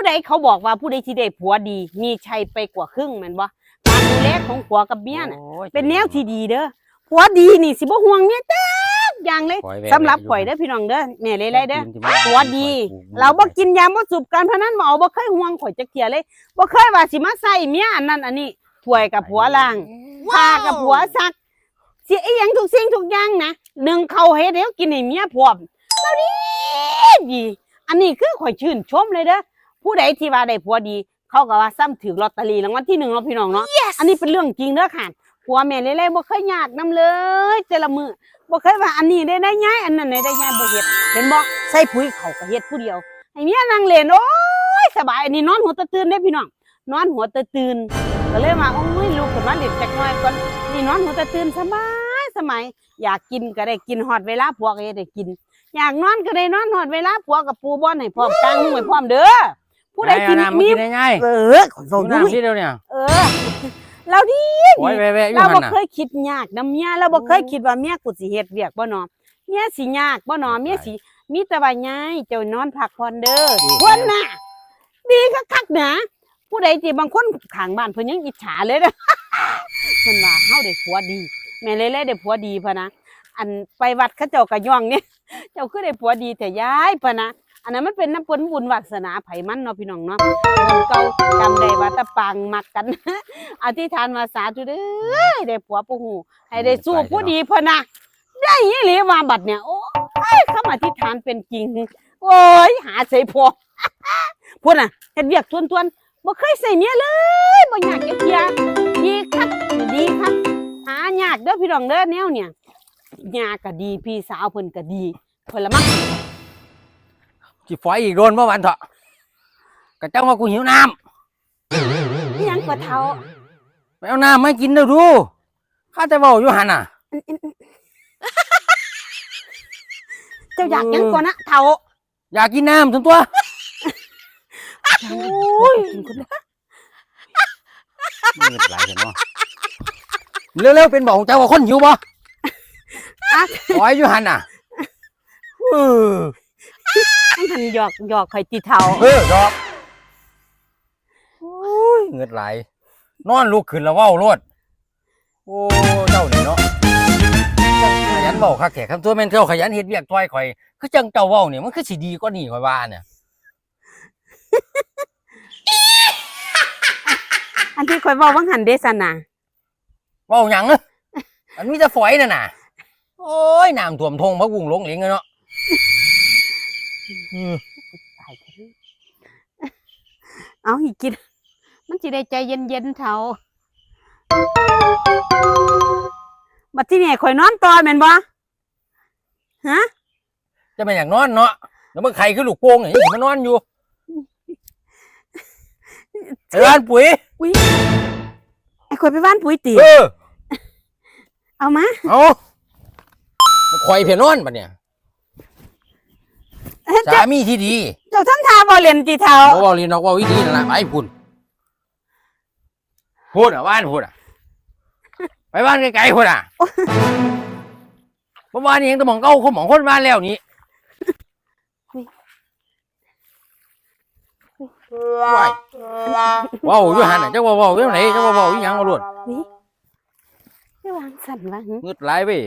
ผู้ใดเขาบอกว่าผู้ใดที่ได้ผัวดี มีชัยไปกว่าครึ่งแม่นบ่การดูแลของผัวกับเมียน่ะโอ้ยเป็นแนวที่ดีเด้อผัวดีนี่สิบ่ห่วงเมียจักอย่างเลยข่อยแว่สำหรับอยู่ข่อยเด้อพี่น้องเด้อแม่เลยๆเด้อกินที่มันผัวดี เราบ่กินยาบ่สูบการพนันบ่เอาบ่เคยห่วงข่อยจักเที่ยเลยบ่เคยว่าสิมาใส่เมียอันนั้นอันนี้ถ้วยกับผัวล้างผ้ากับผัวซักสิอีหยังทุกสิ่งทุกอย่างนะหนึ่งเขาวเฮ็ดให้กินให้เมียพร้อมแล้วดีดีอันนี้คือข่อยชื่นชมเลยเด้อ ผู้ใดที่ว่าได้ผัวดี เขาก็ว่าซ้ำถือลอตเตอรี่รางวัลที่หนึ่งเนาะพี่น้องเนาะอันนี้เป็นเรื่องจริงเด้อค่ะผัวแม่เล่ๆบ่เคยยากนํเลยแต่ละมื้อบ่เคยว่าอันนี้ได้ได้ย้ายอันนั้นได้ได้ย้ายบ่เฮ็ดเห็นบ่ใส่ปุ๋ยเขาก็เฮ็ดผู้เดียวให้เมียนั่งเล่นโอ้ยสบายอันนี้นอนหัวตะตื่นได้อพี่น้องนอนหัวตะตื่นก็เลยว่าโอ้ยลูกขึ้นมาเล่นจักหน่อยก่อนนี่นอนหัวตะตื่นสบายสมัย อยากกินก็ได้กินฮอดเวลาผัวก็ได้กิน อยากนอนก็ได้นอนฮอดเวลาผัวกับปูบ่อนให้พร้อมกลางมุ้งให้พร้อมเด้อ ผู้ใดที่ไอ้เอาน้ำมีกินได้ไงเออขอดูเว้าอยู่น้ำที่เดียวเนี่ยเออ เราดีโอ้ยแว่ๆอยู่เราหั่บ่นน่ะเคยคิดยากนํเมียเราบ่เคยคิดว่าเมียกูสิเฮ็ดเวียกบ่หนอเมียสิยากบ่หนอเมียสิมีแต่ว่ายายเจ้านอนพักผ่อนเด้อคนน่ะ ดีคักๆนะผู้ใดที่บางคนข้างบ้านเพิ่นยังอิจฉาเลยเด้อ เพิ่นว่าเฮาได้ผัวดี แม่เล่ๆได้ผัวดีพะนะอันไปวัดเขาเจ้าก็ย่องเนี่ย เจ้าคือได้ผัวดีแต่ยายพะนะ อันนั้นมันเป็นน้ำผลบุญวาสนาไผมันเนาะพี่น้องเนาะเงินเก่าจำได้ว่าตะปังมักกัน อธิษฐานว่าสาธุเด้อได้ผัวผู้หูให้ได้สู้ผู้ดีพะนะได้ยี่หลีมาบัดเนี่ยโอ้ยคำอธิษฐานเป็นจริงโอ้ยหาใส่พอพูดน่ะเฮ็ดเวียกทวนๆบ่เคยใส่เมียเลยบ่อยากจะเทียดีคักดีคักหายากเด้อพี่น้องเด้อแนวเนี่ยยาก็ดีพี่สาวเพิ่นก็ดีเพิ่นละมั้ง สิฝอยอีกโดนเมื่อวันเถอะกะจังว่ากูหิวน้อิหยังกว่าเฒ่าำไปเอาน้ำไม่กินเด้อดูข้าแต่เว้าอยู่หั่นน่ะเจ้าอยากหยังกว่านะเฒ่าอยากกินน้ำทั้งตัว โอ้ยกินคนเดียวมืดหลายเห็นบ่เร็วๆเป็นบอกเจ้าว่าคนหิวบ่อะ ฝอยอยู่หั่นน่ะเออ ให้ทันหยอกหยอกข่อยติเฒ่าเออดอกโอ้ยเงือดไหลายนอนลุกขึ้นแล้วเว้าโลดโอ้เจ้านี่เนาะขยันเว้าคักแขกคำตัวแม่นเจ้าขยันเฮ็ดเวียกต้อยข่อยคือจังเจ้าเว้านี่มันคือสิดีกว่านี่ข่อยว่าเนี่ยอันที่ข่อยเว้าวังหันเดะซั่นน่ะเว้าหยังอะอันมีแต่ฝอยนั่นน่ะโอ้ยน้ำท่วมทงพระกุ้งหลงเหลงเลยเนาะอืม ตายเถอะเอาอีกกิน มันสิได้ใจเย็นๆเฒ่าบัดที่นี่ข่อยนอนต่อแม่นบ่ฮะจะเป็นอย่างนอนเนาะแล้วมันใครคือลูกโป่งอย่างนี้มันนอนอยู่ไอ้บ้านปุ๋ยอุ้ยไอ้ข่อยไปบ้านปุ๋ยติเออเอามาเอามันคอยเพียนอนปะเนี่ยเอ้ย สาเจ้ามีที่ดีเจ้าทำทาบ่เล่นติเฒ่าเขาบอกลีนอกว่าวิธีนั่นแหละไปพุ่นพูดอะบ้านพูดอะ ไปบ้านไกลๆพูดอะเพราะว่านี่ยังต้องมองเก้าเขามองคนบ้านแล้วนี่ว้ายว้าวอยู่หันน่ะเจ้าว่าว้าวอยู่ไหนเจ้าว่าว้าวอยู่หยังมาล้วนนี่ไม่วางสั่นวะหึงึดหลายเว้ย